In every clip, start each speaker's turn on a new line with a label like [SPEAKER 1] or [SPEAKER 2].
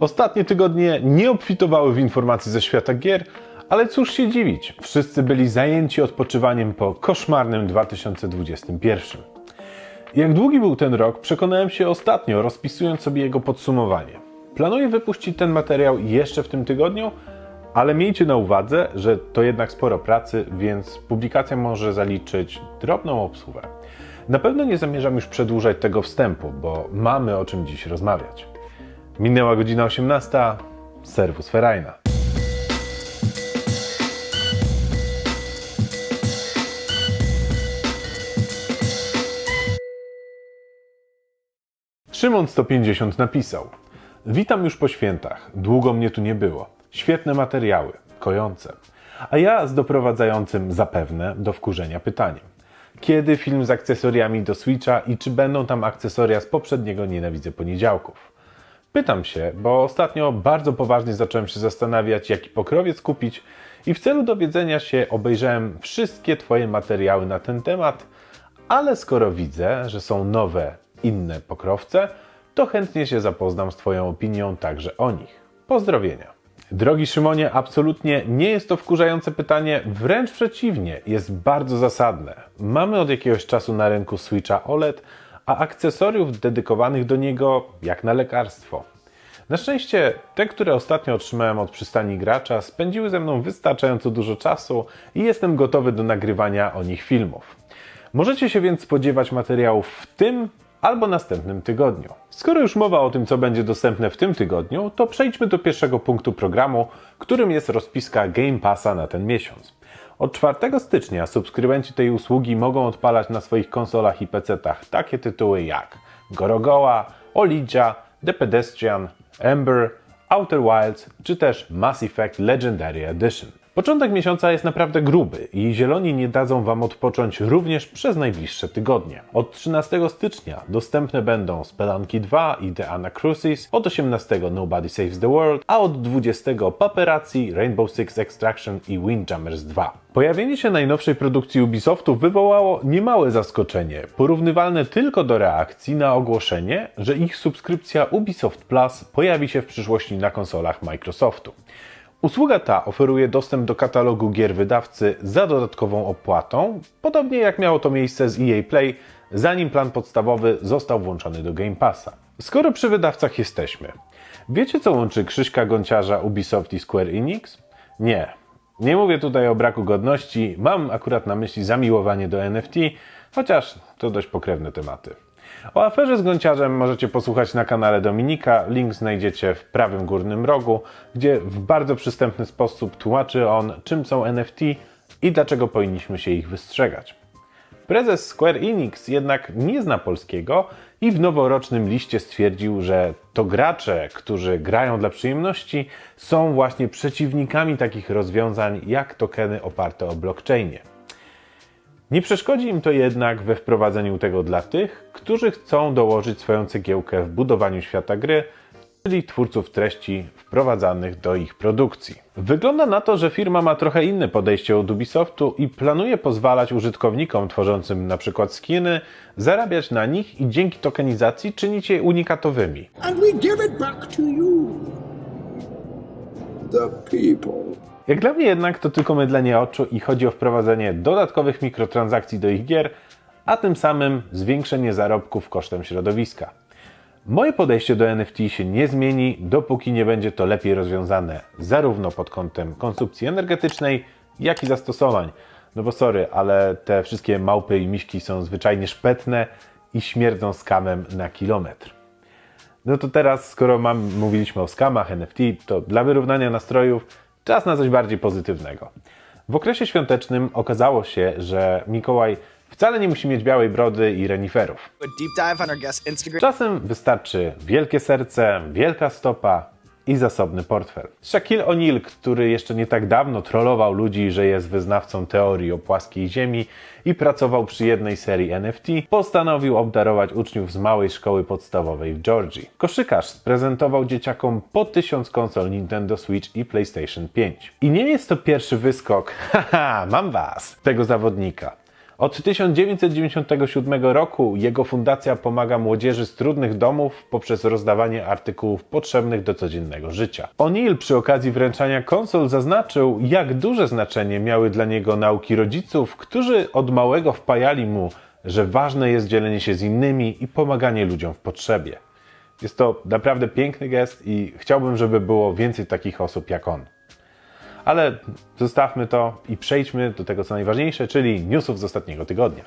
[SPEAKER 1] Ostatnie tygodnie nie obfitowały w informacje ze świata gier, ale cóż się dziwić, wszyscy byli zajęci odpoczywaniem po koszmarnym 2021. Jak długi był ten rok, przekonałem się ostatnio, rozpisując sobie jego podsumowanie. Planuję wypuścić ten materiał jeszcze w tym tygodniu, ale miejcie na uwadze, że to jednak sporo pracy, więc publikacja może zaliczyć drobną obsługę. Na pewno nie zamierzam już przedłużać tego wstępu, bo mamy o czym dziś rozmawiać. Minęła godzina 18. Serwus Ferajna. Szymon 150 napisał: Witam już po świętach. Długo mnie tu nie było. Świetne materiały, kojące. A ja z doprowadzającym zapewne do wkurzenia pytaniem. Kiedy film z akcesoriami do Switcha i czy będą tam akcesoria z poprzedniego Nienawidzę Poniedziałków? Pytam się, bo ostatnio bardzo poważnie zacząłem się zastanawiać, jaki pokrowiec kupić i w celu dowiedzenia się obejrzałem wszystkie Twoje materiały na ten temat, ale skoro widzę, że są nowe, inne pokrowce, to chętnie się zapoznam z Twoją opinią także o nich. Pozdrowienia. Drogi Szymonie, absolutnie nie jest to wkurzające pytanie, wręcz przeciwnie, jest bardzo zasadne. Mamy od jakiegoś czasu na rynku Switcha OLED, a akcesoriów dedykowanych do niego jak na lekarstwo. Na szczęście te, które ostatnio otrzymałem od przystani gracza, spędziły ze mną wystarczająco dużo czasu i jestem gotowy do nagrywania o nich filmów. Możecie się więc spodziewać materiałów w tym albo następnym tygodniu. Skoro już mowa o tym, co będzie dostępne w tym tygodniu, to przejdźmy do pierwszego punktu programu, którym jest rozpiska Game Passa na ten miesiąc. Od 4 stycznia subskrybenci tej usługi mogą odpalać na swoich konsolach i PC-tach takie tytuły jak Gorogoa, Olidzia, The Pedestrian, Ember, Outer Wilds czy też Mass Effect Legendary Edition. Początek miesiąca jest naprawdę gruby i zieloni nie dadzą Wam odpocząć również przez najbliższe tygodnie. Od 13 stycznia dostępne będą Spelanki 2 i The Anacrusis, od 18 Nobody Saves the World, a od 20 Paparazzi, Rainbow Six Extraction i Windjammers 2. Pojawienie się najnowszej produkcji Ubisoftu wywołało niemałe zaskoczenie, porównywalne tylko do reakcji na ogłoszenie, że ich subskrypcja Ubisoft Plus pojawi się w przyszłości na konsolach Microsoftu. Usługa ta oferuje dostęp do katalogu gier wydawcy za dodatkową opłatą, podobnie jak miało to miejsce z EA Play, zanim plan podstawowy został włączony do Game Passa. Skoro przy wydawcach jesteśmy, wiecie co łączy Krzyśka Gonciarza, Ubisoft i Square Enix? Nie. Nie mówię tutaj o braku godności, mam akurat na myśli zamiłowanie do NFT, chociaż to dość pokrewne tematy. O aferze z Gonciarzem możecie posłuchać na kanale Dominika. Link znajdziecie w prawym górnym rogu, gdzie w bardzo przystępny sposób tłumaczy on, czym są NFT i dlaczego powinniśmy się ich wystrzegać. Prezes Square Enix jednak nie zna polskiego i w noworocznym liście stwierdził, że to gracze, którzy grają dla przyjemności, są właśnie przeciwnikami takich rozwiązań jak tokeny oparte o blockchainie. Nie przeszkodzi im to jednak we wprowadzeniu tego dla tych, którzy chcą dołożyć swoją cegiełkę w budowaniu świata gry, czyli twórców treści wprowadzanych do ich produkcji. Wygląda na to, że firma ma trochę inne podejście od Ubisoftu i planuje pozwalać użytkownikom tworzącym np. skiny zarabiać na nich i dzięki tokenizacji czynić je unikatowymi.
[SPEAKER 2] and we give it back to you, the people.
[SPEAKER 1] Jak dla mnie jednak to tylko mydlenie oczu i chodzi o wprowadzenie dodatkowych mikrotransakcji do ich gier, a tym samym zwiększenie zarobków kosztem środowiska. Moje podejście do NFT się nie zmieni, dopóki nie będzie to lepiej rozwiązane zarówno pod kątem konsumpcji energetycznej, jak i zastosowań. No bo sorry, ale te wszystkie małpy i miśki są zwyczajnie szpetne i śmierdzą skamem na kilometr. No to teraz, skoro mam, mówiliśmy o skamach, NFT, to dla wyrównania nastrojów czas na coś bardziej pozytywnego. W okresie świątecznym okazało się, że Mikołaj wcale nie musi mieć białej brody i reniferów. Czasem wystarczy wielkie serce, wielka stopa i zasobny portfel. Shaquille O'Neal, który jeszcze nie tak dawno trollował ludzi, że jest wyznawcą teorii o płaskiej ziemi i pracował przy jednej serii NFT, postanowił obdarować uczniów z małej szkoły podstawowej w Georgii. Koszykarz sprezentował dzieciakom po tysiąc konsol Nintendo Switch i PlayStation 5. I nie jest to pierwszy wyskok, haha, mam was, tego zawodnika. Od 1997 roku jego fundacja pomaga młodzieży z trudnych domów poprzez rozdawanie artykułów potrzebnych do codziennego życia. O'Neill przy okazji wręczania konsol zaznaczył, jak duże znaczenie miały dla niego nauki rodziców, którzy od małego wpajali mu, że ważne jest dzielenie się z innymi i pomaganie ludziom w potrzebie. Jest to naprawdę piękny gest i chciałbym, żeby było więcej takich osób jak on. Ale zostawmy to i przejdźmy do tego, co najważniejsze, czyli newsów z ostatniego tygodnia.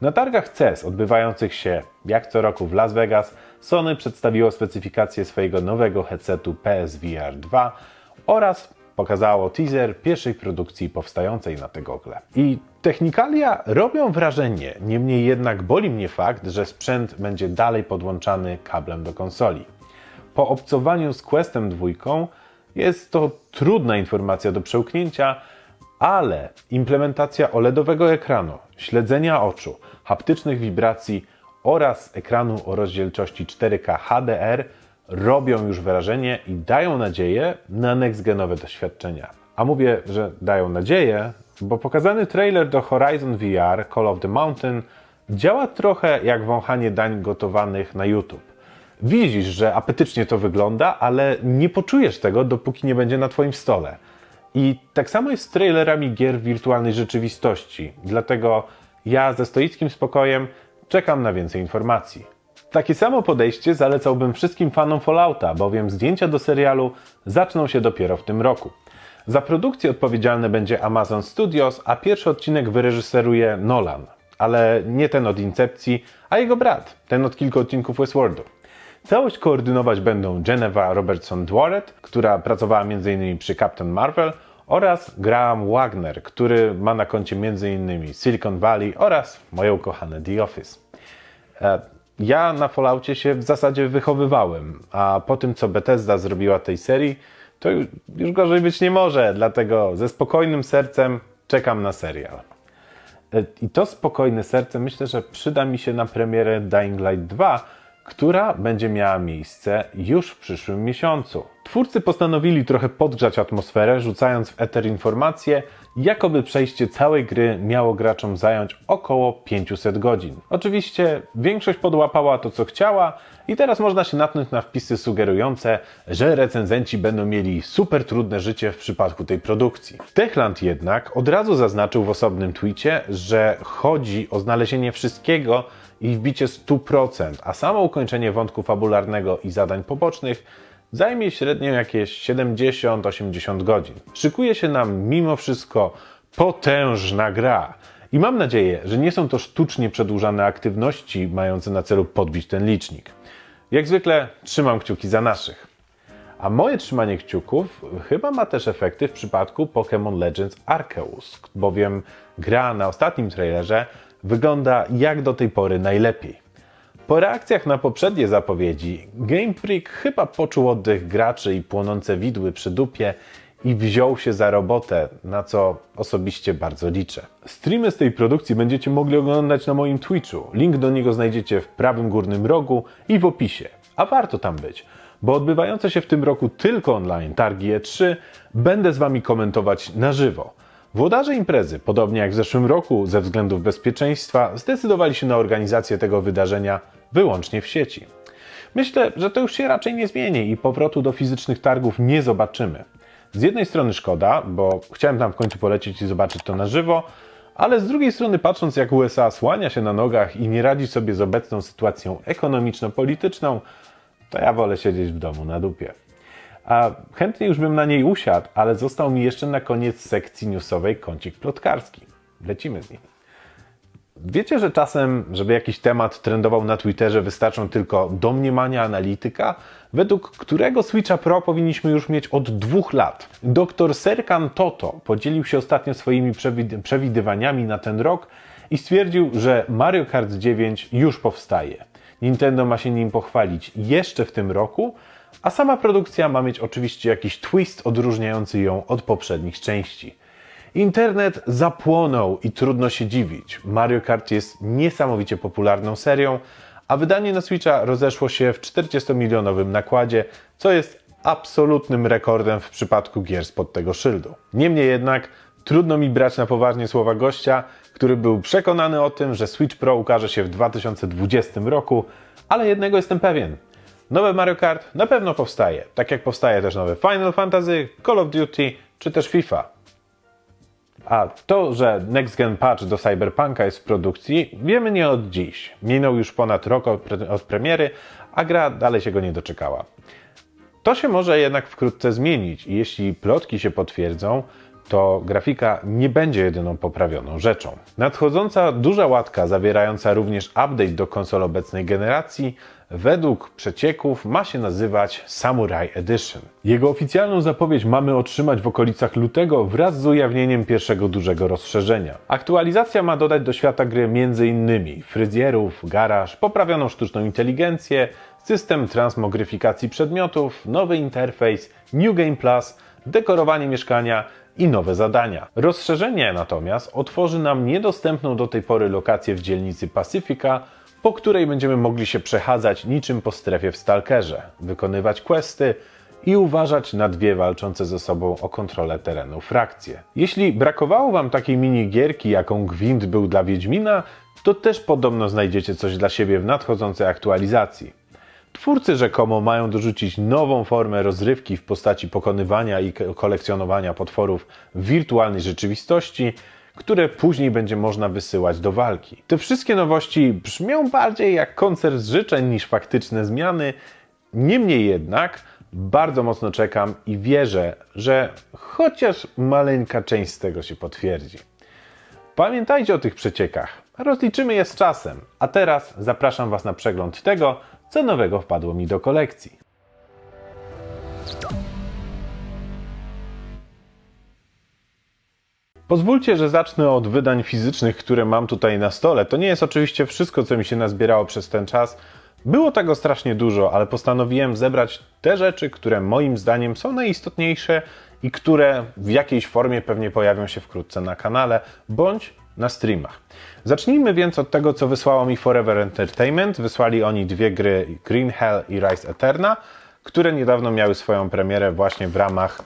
[SPEAKER 1] Na targach CES odbywających się jak co roku w Las Vegas, Sony przedstawiło specyfikację swojego nowego headsetu PSVR 2 oraz pokazało teaser pierwszej produkcji powstającej na te gogle. I technikalia robią wrażenie, niemniej jednak boli mnie fakt, że sprzęt będzie dalej podłączany kablem do konsoli. Po obcowaniu z Questem 2 jest to trudna informacja do przełknięcia, ale implementacja OLEDowego ekranu, śledzenia oczu, haptycznych wibracji oraz ekranu o rozdzielczości 4K HDR robią już wrażenie i dają nadzieję na next-genowe doświadczenia. A mówię, że dają nadzieję, bo pokazany trailer do Horizon VR Call of the Mountain działa trochę jak wąchanie dań gotowanych na YouTube. Widzisz, że apetycznie to wygląda, ale nie poczujesz tego, dopóki nie będzie na Twoim stole. I tak samo jest z trailerami gier wirtualnej rzeczywistości. Dlatego ja ze stoickim spokojem czekam na więcej informacji. Takie samo podejście zalecałbym wszystkim fanom Fallouta, bowiem zdjęcia do serialu zaczną się dopiero w tym roku. Za produkcję odpowiedzialny będzie Amazon Studios, a pierwszy odcinek wyreżyseruje Nolan. Ale nie ten od Incepcji, a jego brat, ten od kilku odcinków Westworldu. Całość koordynować będą Geneva Robertson-Dworet, która pracowała m.in. przy Captain Marvel, oraz Graham Wagner, który ma na koncie m.in. Silicon Valley oraz moje ukochane The Office. E, Ja na Falloutie się w zasadzie wychowywałem, a po tym, co Bethesda zrobiła tej serii, to już, już gorzej być nie może, dlatego ze spokojnym sercem czekam na serial. E, I to spokojne serce myślę, że przyda mi się na premierę Dying Light 2, która będzie miała miejsce już w przyszłym miesiącu. Twórcy postanowili trochę podgrzać atmosferę, rzucając w eter informacje, jakoby przejście całej gry miało graczom zająć około 500 godzin. Oczywiście większość podłapała to, co chciała i teraz można się natknąć na wpisy sugerujące, że recenzenci będą mieli super trudne życie w przypadku tej produkcji. Techland jednak od razu zaznaczył w osobnym tweetie, że chodzi o znalezienie wszystkiego, i wbicie 100%, a samo ukończenie wątku fabularnego i zadań pobocznych zajmie średnio jakieś 70-80 godzin. Szykuje się nam mimo wszystko potężna gra. I mam nadzieję, że nie są to sztucznie przedłużane aktywności mające na celu podbić ten licznik. Jak zwykle trzymam kciuki za naszych. A moje trzymanie kciuków chyba ma też efekty w przypadku Pokémon Legends Arceus, bowiem gra na ostatnim trailerze wygląda jak do tej pory najlepiej. Po reakcjach na poprzednie zapowiedzi, Game Freak chyba poczuł oddech graczy i płonące widły przy dupie i wziął się za robotę, na co osobiście bardzo liczę. Streamy z tej produkcji będziecie mogli oglądać na moim Twitchu. Link do niego znajdziecie w prawym górnym rogu i w opisie. A warto tam być, bo odbywające się w tym roku tylko online targi E3 będę z Wami komentować na żywo. Włodarze imprezy, podobnie jak w zeszłym roku, ze względów bezpieczeństwa, zdecydowali się na organizację tego wydarzenia wyłącznie w sieci. Myślę, że to już się raczej nie zmieni i powrotu do fizycznych targów nie zobaczymy. Z jednej strony szkoda, bo chciałem tam w końcu polecieć i zobaczyć to na żywo, ale z drugiej strony patrząc jak USA słania się na nogach i nie radzi sobie z obecną sytuacją ekonomiczno-polityczną, to ja wolę siedzieć w domu na dupie. A chętnie już bym na niej usiadł, ale został mi jeszcze na koniec sekcji newsowej kącik plotkarski. Lecimy z nim. Wiecie, że czasem, żeby jakiś temat trendował na Twitterze, wystarczą tylko domniemania analityka, według którego Switcha Pro powinniśmy już mieć od dwóch lat. Dr Serkan Toto podzielił się ostatnio swoimi przewid- przewidywaniami na ten rok i stwierdził, że Mario Kart 9 już powstaje. Nintendo ma się nim pochwalić jeszcze w tym roku, a sama produkcja ma mieć oczywiście jakiś twist odróżniający ją od poprzednich części. Internet zapłonął i trudno się dziwić. Mario Kart jest niesamowicie popularną serią, a wydanie na Switcha rozeszło się w 40-milionowym nakładzie, co jest absolutnym rekordem w przypadku gier spod tego szyldu. Niemniej jednak Trudno mi brać na poważnie słowa gościa, który był przekonany o tym, że Switch Pro ukaże się w 2020 roku, ale jednego jestem pewien. Nowe Mario Kart na pewno powstaje, tak jak powstaje też nowe Final Fantasy, Call of Duty czy też FIFA. A to, że Next Gen Patch do Cyberpunka jest w produkcji, wiemy nie od dziś. Minął już ponad rok od, pre- od premiery, a gra dalej się go nie doczekała. To się może jednak wkrótce zmienić i jeśli plotki się potwierdzą, to grafika nie będzie jedyną poprawioną rzeczą. Nadchodząca duża łatka, zawierająca również update do konsol obecnej generacji, według przecieków ma się nazywać Samurai Edition. Jego oficjalną zapowiedź mamy otrzymać w okolicach lutego wraz z ujawnieniem pierwszego dużego rozszerzenia. Aktualizacja ma dodać do świata gry m.in. fryzjerów, garaż, poprawioną sztuczną inteligencję, system transmogryfikacji przedmiotów, nowy interfejs, New Game Plus, dekorowanie mieszkania i nowe zadania. Rozszerzenie natomiast otworzy nam niedostępną do tej pory lokację w dzielnicy Pacyfika, po której będziemy mogli się przechadzać niczym po strefie w Stalkerze, wykonywać questy i uważać na dwie walczące ze sobą o kontrolę terenu frakcje. Jeśli brakowało Wam takiej minigierki, jaką Gwint był dla Wiedźmina, to też podobno znajdziecie coś dla siebie w nadchodzącej aktualizacji. Twórcy rzekomo mają dorzucić nową formę rozrywki w postaci pokonywania i kolekcjonowania potworów w wirtualnej rzeczywistości, które później będzie można wysyłać do walki. Te wszystkie nowości brzmią bardziej jak koncert życzeń niż faktyczne zmiany, niemniej jednak bardzo mocno czekam i wierzę, że chociaż maleńka część z tego się potwierdzi. Pamiętajcie o tych przeciekach. Rozliczymy je z czasem. A teraz zapraszam Was na przegląd tego, co nowego wpadło mi do kolekcji. Pozwólcie, że zacznę od wydań fizycznych, które mam tutaj na stole. To nie jest oczywiście wszystko, co mi się nazbierało przez ten czas. Było tego strasznie dużo, ale postanowiłem zebrać te rzeczy, które moim zdaniem są najistotniejsze i które w jakiejś formie pewnie pojawią się wkrótce na kanale bądź na streamach. Zacznijmy więc od tego, co wysłało mi Forever Entertainment. Wysłali oni dwie gry Green Hell i Rise Eterna, które niedawno miały swoją premierę właśnie w ramach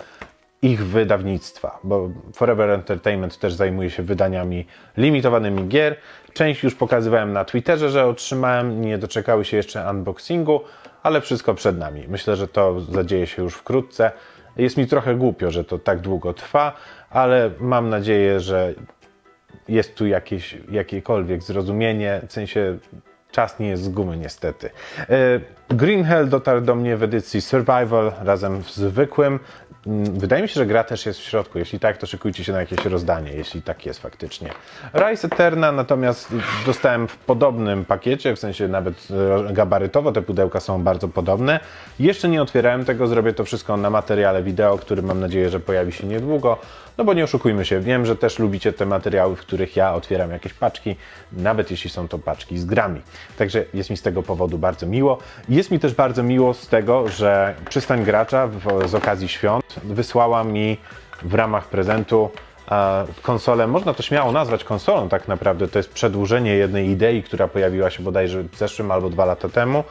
[SPEAKER 1] ich wydawnictwa, bo Forever Entertainment też zajmuje się wydaniami limitowanymi gier. Część już pokazywałem na Twitterze, że otrzymałem, nie doczekały się jeszcze unboxingu, ale wszystko przed nami. Myślę, że to zadzieje się już wkrótce. Jest mi trochę głupio, że to tak długo trwa, ale mam nadzieję, że jest tu jakieś, jakiekolwiek zrozumienie, w sensie czas nie jest z gumy niestety. E, Green Hell dotarł do mnie w edycji Survival razem z zwykłym. Mm, Wydaje mi się, że gra też jest w środku. Jeśli tak, to szykujcie się na jakieś rozdanie, jeśli tak jest faktycznie. Rise Eterna natomiast dostałem w podobnym pakiecie, w sensie nawet e, gabarytowo te pudełka są bardzo podobne. Jeszcze nie otwierałem tego, zrobię to wszystko na materiale wideo, który mam nadzieję, że pojawi się niedługo. No bo nie oszukujmy się, wiem, że też lubicie te materiały, w których ja otwieram jakieś paczki, nawet jeśli są to paczki z grami. Także jest mi z tego powodu bardzo miło. Jest mi też bardzo miło z tego, że przystań gracza w, z okazji świąt wysłała mi w ramach prezentu konsolę, można to śmiało nazwać konsolą tak naprawdę, to jest przedłużenie jednej idei, która pojawiła się bodajże w zeszłym albo dwa lata temu,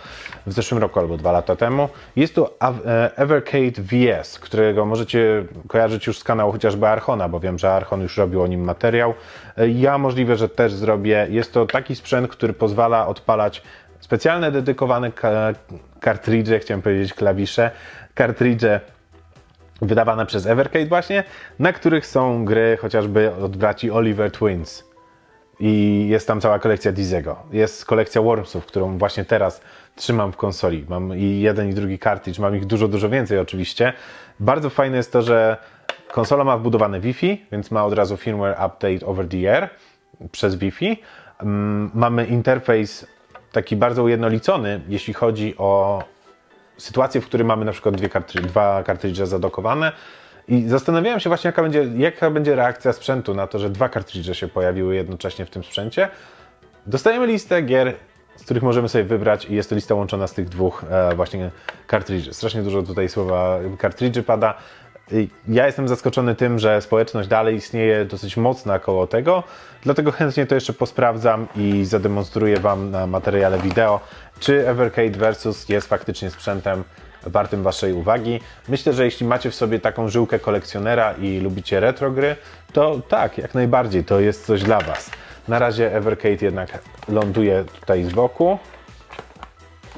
[SPEAKER 1] w zeszłym roku albo dwa lata temu. Jest to e, Evercade VS, którego możecie kojarzyć już z kanału chociażby Archona, bo wiem, że Archon już robił o nim materiał. E, Ja możliwe, że też zrobię. Jest to taki sprzęt, który pozwala odpalać specjalne dedykowane ka- kartridże, chciałem powiedzieć klawisze, kartridże wydawane przez Evercade właśnie, na których są gry chociażby od braci Oliver Twins. I jest tam cała kolekcja Dizego. Jest kolekcja Wormsów, którą właśnie teraz trzymam w konsoli. Mam i jeden i drugi cartridge, mam ich dużo, dużo więcej oczywiście. Bardzo fajne jest to, że konsola ma wbudowane Wi-Fi, więc ma od razu firmware update over the air przez Wi-Fi. Mm, Mamy interfejs taki bardzo ujednolicony, jeśli chodzi o sytuację, w której mamy na przykład dwie kartry, dwa kartridże zadokowane i zastanawiałem się właśnie, jaka będzie, jaka będzie reakcja sprzętu na to, że dwa kartridże się pojawiły jednocześnie w tym sprzęcie. Dostajemy listę gier, z których możemy sobie wybrać i jest to lista łączona z tych dwóch e, właśnie kartridży. Strasznie dużo tutaj słowa kartridży pada. Ja jestem zaskoczony tym, że społeczność dalej istnieje dosyć mocna koło tego, dlatego chętnie to jeszcze posprawdzam i zademonstruję Wam na materiale wideo, czy Evercade Versus jest faktycznie sprzętem, wartym Waszej uwagi. Myślę, że jeśli macie w sobie taką żyłkę kolekcjonera i lubicie retro gry, to tak, jak najbardziej, to jest coś dla Was. Na razie Evercade jednak ląduje tutaj z boku.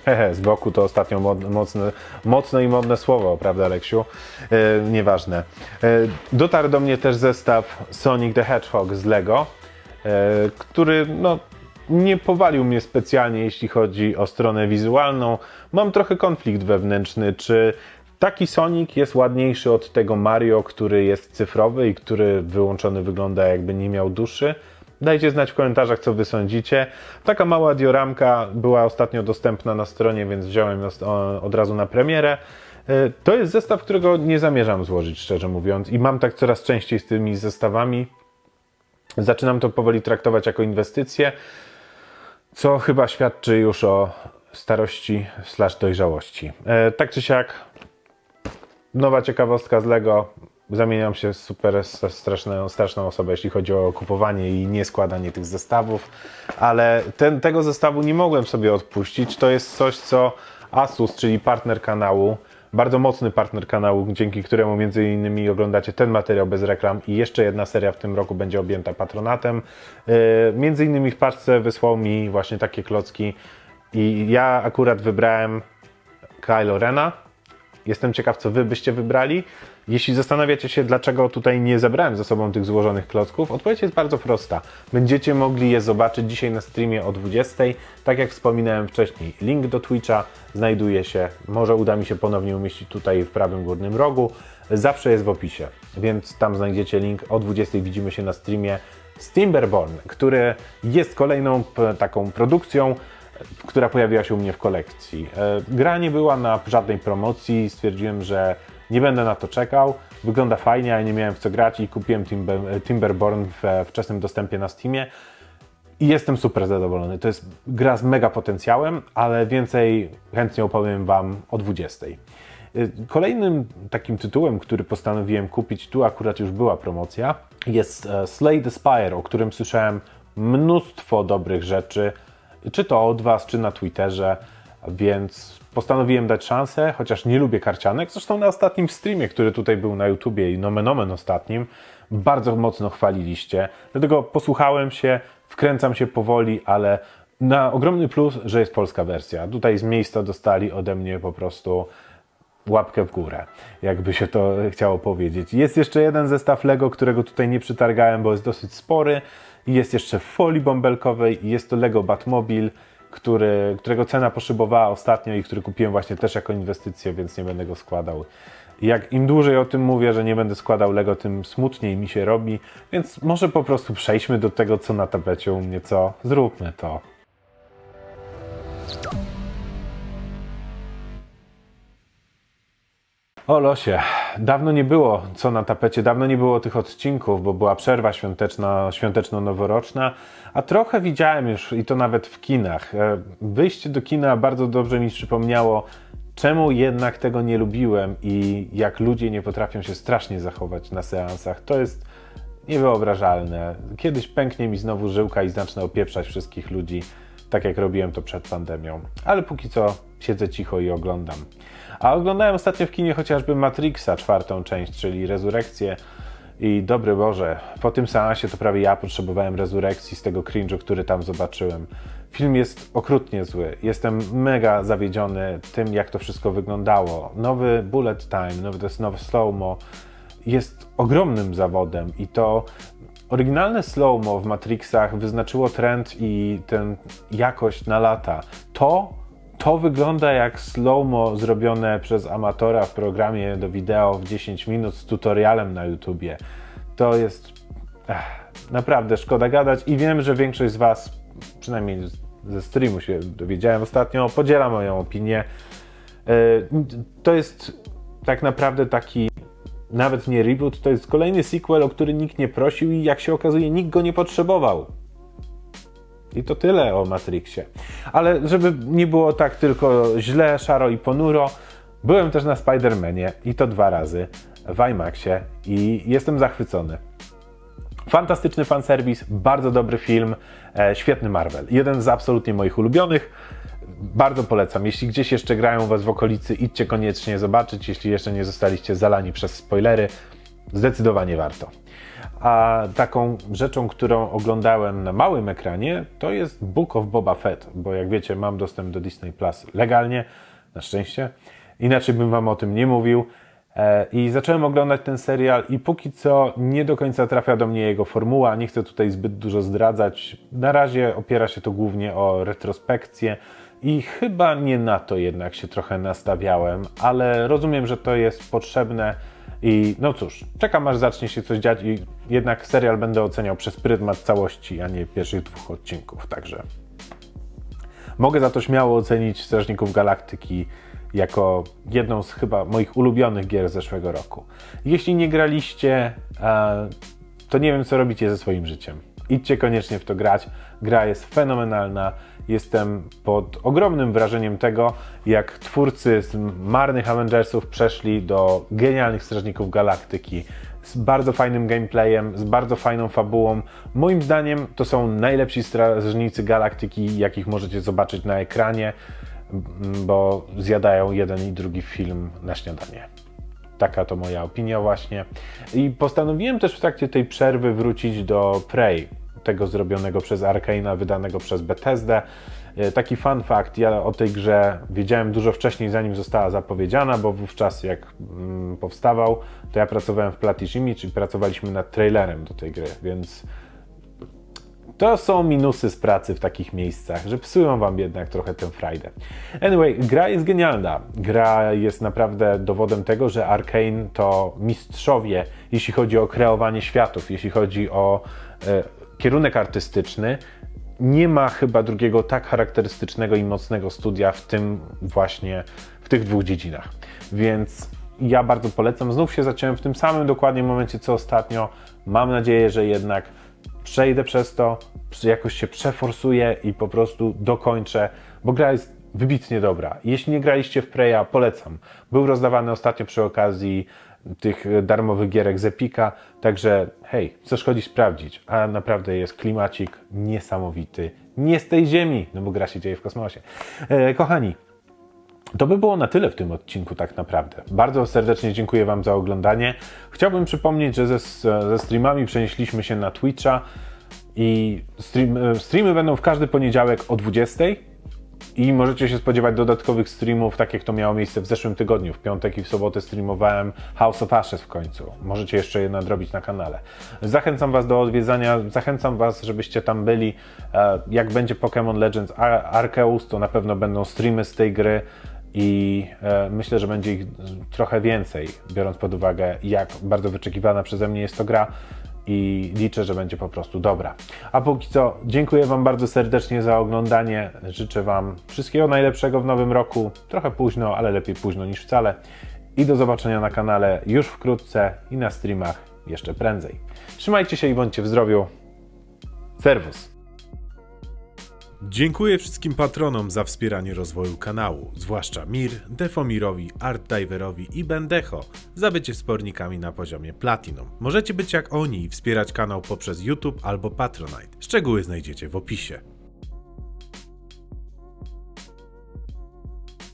[SPEAKER 1] Z boku to ostatnio mocne, mocne i modne słowo, prawda, Aleksiu? E, nieważne. E, dotarł do mnie też zestaw Sonic the Hedgehog z Lego, e, który no, nie powalił mnie specjalnie, jeśli chodzi o stronę wizualną. Mam trochę konflikt wewnętrzny, czy taki Sonic jest ładniejszy od tego Mario, który jest cyfrowy i który wyłączony wygląda jakby nie miał duszy. Dajcie znać w komentarzach, co wy sądzicie. Taka mała dioramka była ostatnio dostępna na stronie, więc wziąłem od razu na premierę. E, To jest zestaw, którego nie zamierzam złożyć, szczerze mówiąc, i mam tak coraz częściej z tymi zestawami. Zaczynam to powoli traktować jako inwestycję, co chyba świadczy już o starości slash dojrzałości. E, Tak czy siak, nowa ciekawostka z Lego. Zamieniam się w super straszną, straszną osobę, jeśli chodzi o kupowanie i nie składanie tych zestawów, ale ten, tego zestawu nie mogłem sobie odpuścić. To jest coś, co Asus, czyli partner kanału, bardzo mocny partner kanału, dzięki któremu między innymi oglądacie ten materiał bez reklam i jeszcze jedna seria w tym roku będzie objęta patronatem. Yy, między innymi w paczce wysłał mi właśnie takie klocki i ja akurat wybrałem Kylo Rena, Jestem ciekaw, co wy byście wybrali. Jeśli zastanawiacie się, dlaczego tutaj nie zabrałem ze sobą tych złożonych klocków, odpowiedź jest bardzo prosta. Będziecie mogli je zobaczyć dzisiaj na streamie o 20. Tak jak wspominałem wcześniej, link do Twitcha znajduje się, może uda mi się ponownie umieścić tutaj w prawym górnym rogu. Zawsze jest w opisie, więc tam znajdziecie link. O 20 widzimy się na streamie z Timberborn, który jest kolejną taką produkcją, która pojawiła się u mnie w kolekcji. E, Gra nie była na żadnej promocji, stwierdziłem, że nie będę na to czekał. Wygląda fajnie, ale nie miałem w co grać i kupiłem Timber, Timberborn w wczesnym dostępie na Steamie. I jestem super zadowolony. To jest gra z mega potencjałem, ale więcej chętnie opowiem Wam o 20. Y, Kolejnym takim tytułem, który postanowiłem kupić, tu akurat już była promocja, jest e, Slay the Spire, o którym słyszałem mnóstwo dobrych rzeczy, czy to od Was, czy na Twitterze, więc postanowiłem dać szansę, chociaż nie lubię karcianek. Zresztą na ostatnim streamie, który tutaj był na YouTubie i nomen omen ostatnim, bardzo mocno chwaliliście. Dlatego posłuchałem się, wkręcam się powoli, ale na ogromny plus, że jest polska wersja. Tutaj z miejsca dostali ode mnie po prostu łapkę w górę, jakby się to chciało powiedzieć. Jest jeszcze jeden zestaw Lego, którego tutaj nie przytargałem, bo jest dosyć spory. Jest jeszcze w folii bąbelkowej jest to Lego Batmobile, który, którego cena poszybowała ostatnio i który kupiłem właśnie też jako inwestycję, więc nie będę go składał. Jak im dłużej o tym mówię, że nie będę składał Lego, tym smutniej mi się robi, więc może po prostu przejdźmy do tego, co na tapecie u mnie, co? Zróbmy to. O losie, dawno nie było co na tapecie, dawno nie było tych odcinków, bo była przerwa świąteczna, świąteczno-noworoczna, a trochę widziałem już i to nawet w kinach. E, Wyjście do kina bardzo dobrze mi przypomniało, czemu jednak tego nie lubiłem i jak ludzie nie potrafią się strasznie zachować na seansach. To jest niewyobrażalne. Kiedyś pęknie mi znowu żyłka i zacznę opieprzać wszystkich ludzi, tak jak robiłem to przed pandemią. Ale póki co siedzę cicho i oglądam. A oglądałem ostatnio w kinie chociażby Matrixa, czwartą część, czyli Rezurekcję. I dobry Boże, po tym seansie to prawie ja potrzebowałem rezurekcji z tego cringe'u, który tam zobaczyłem. Film jest okrutnie zły. Jestem mega zawiedziony tym, jak to wszystko wyglądało. Nowy bullet time, nowy, to jest nowe slow-mo jest ogromnym zawodem i to oryginalne slow-mo w Matrixach wyznaczyło trend i tę jakość na lata. To, to wygląda jak slow-mo zrobione przez amatora w programie do wideo w 10 minut z tutorialem na YouTubie. To jest ech, naprawdę szkoda gadać i wiem, że większość z Was, przynajmniej ze streamu się dowiedziałem ostatnio, podziela moją opinię. E, To jest tak naprawdę taki nawet nie reboot, to jest kolejny sequel, o który nikt nie prosił i jak się okazuje, nikt go nie potrzebował. I to tyle o Matrixie. Ale żeby nie było tak tylko źle, szaro i ponuro, byłem też na Spider-Manie i to dwa razy w IMAXie i jestem zachwycony. Fantastyczny fanserwis, bardzo dobry film, e, świetny Marvel. Jeden z absolutnie moich ulubionych. Bardzo polecam. Jeśli gdzieś jeszcze grają Was w okolicy, idźcie koniecznie zobaczyć. Jeśli jeszcze nie zostaliście zalani przez spoilery, zdecydowanie warto. A taką rzeczą, którą oglądałem na małym ekranie, to jest Book of Boba Fett, bo jak wiecie, mam dostęp do Disney Plus legalnie, na szczęście. Inaczej bym Wam o tym nie mówił. E, I zacząłem oglądać ten serial, i póki co nie do końca trafia do mnie jego formuła. Nie chcę tutaj zbyt dużo zdradzać. Na razie opiera się to głównie o retrospekcję, i chyba nie na to jednak się trochę nastawiałem, ale rozumiem, że to jest potrzebne. I no cóż, czekam aż zacznie się coś dziać i jednak serial będę oceniał przez pryzmat całości, a nie pierwszych dwóch odcinków, także mogę za to śmiało ocenić Strażników Galaktyki jako jedną z chyba moich ulubionych gier zeszłego roku. Jeśli nie graliście, e, to nie wiem co robicie ze swoim życiem. Idźcie koniecznie w to grać. Gra jest fenomenalna. Jestem pod ogromnym wrażeniem tego, jak twórcy z marnych Avengersów przeszli do genialnych Strażników Galaktyki z bardzo fajnym gameplayem, z bardzo fajną fabułą. Moim zdaniem to są najlepsi Strażnicy Galaktyki, jakich możecie zobaczyć na ekranie, bo zjadają jeden i drugi film na śniadanie. Taka to moja opinia właśnie. I postanowiłem też w trakcie tej przerwy wrócić do Prey, tego zrobionego przez Arkane'a, wydanego przez Bethesdę. E, Taki fun fact, ja o tej grze wiedziałem dużo wcześniej, zanim została zapowiedziana, bo wówczas jak mm, powstawał, to ja pracowałem w Platishimi, czyli pracowaliśmy nad trailerem do tej gry, więc to są minusy z pracy w takich miejscach, że psują wam jednak trochę tę frajdę. Anyway, gra jest genialna. Gra jest naprawdę dowodem tego, że Arkane to mistrzowie, jeśli chodzi o kreowanie światów, jeśli chodzi o e, kierunek artystyczny. Nie ma chyba drugiego tak charakterystycznego i mocnego studia w tym właśnie, w tych dwóch dziedzinach. Więc ja bardzo polecam. Znów się zacząłem w tym samym dokładnie momencie co ostatnio. Mam nadzieję, że jednak przejdę przez to, jakoś się przeforsuję i po prostu dokończę, bo gra jest wybitnie dobra. Jeśli nie graliście w Preya, polecam. Był rozdawany ostatnio przy okazji tych darmowych gierek z Epika, także hej, co szkodzi sprawdzić, a naprawdę jest klimacik niesamowity, nie z tej ziemi, no bo gra się dzieje w kosmosie. E, kochani, to by było na tyle w tym odcinku, tak naprawdę. Bardzo serdecznie dziękuję Wam za oglądanie. Chciałbym przypomnieć, że ze, ze streamami przenieśliśmy się na Twitcha i stream, e, streamy będą w każdy poniedziałek o 20 i możecie się spodziewać dodatkowych streamów, tak jak to miało miejsce w zeszłym tygodniu. W piątek i w sobotę streamowałem House of Ashes w końcu. Możecie jeszcze je nadrobić na kanale. Zachęcam Was do odwiedzania, zachęcam Was, żebyście tam byli. E, Jak będzie Pokémon Legends Ar- Arceus, to na pewno będą streamy z tej gry i e, myślę, że będzie ich trochę więcej, biorąc pod uwagę, jak bardzo wyczekiwana przeze mnie jest to gra i liczę, że będzie po prostu dobra. A póki co, dziękuję Wam bardzo serdecznie za oglądanie. Życzę Wam wszystkiego najlepszego w nowym roku. Trochę późno, ale lepiej późno niż wcale. I do zobaczenia na kanale już wkrótce i na streamach jeszcze prędzej. Trzymajcie się i bądźcie w zdrowiu. Serwus. Dziękuję wszystkim patronom za wspieranie rozwoju kanału, zwłaszcza Mir, Defomirowi, Artdiverowi i Bendecho za bycie wspornikami na poziomie Platinum. Możecie być jak oni i wspierać kanał poprzez YouTube albo Patronite. Szczegóły znajdziecie w opisie.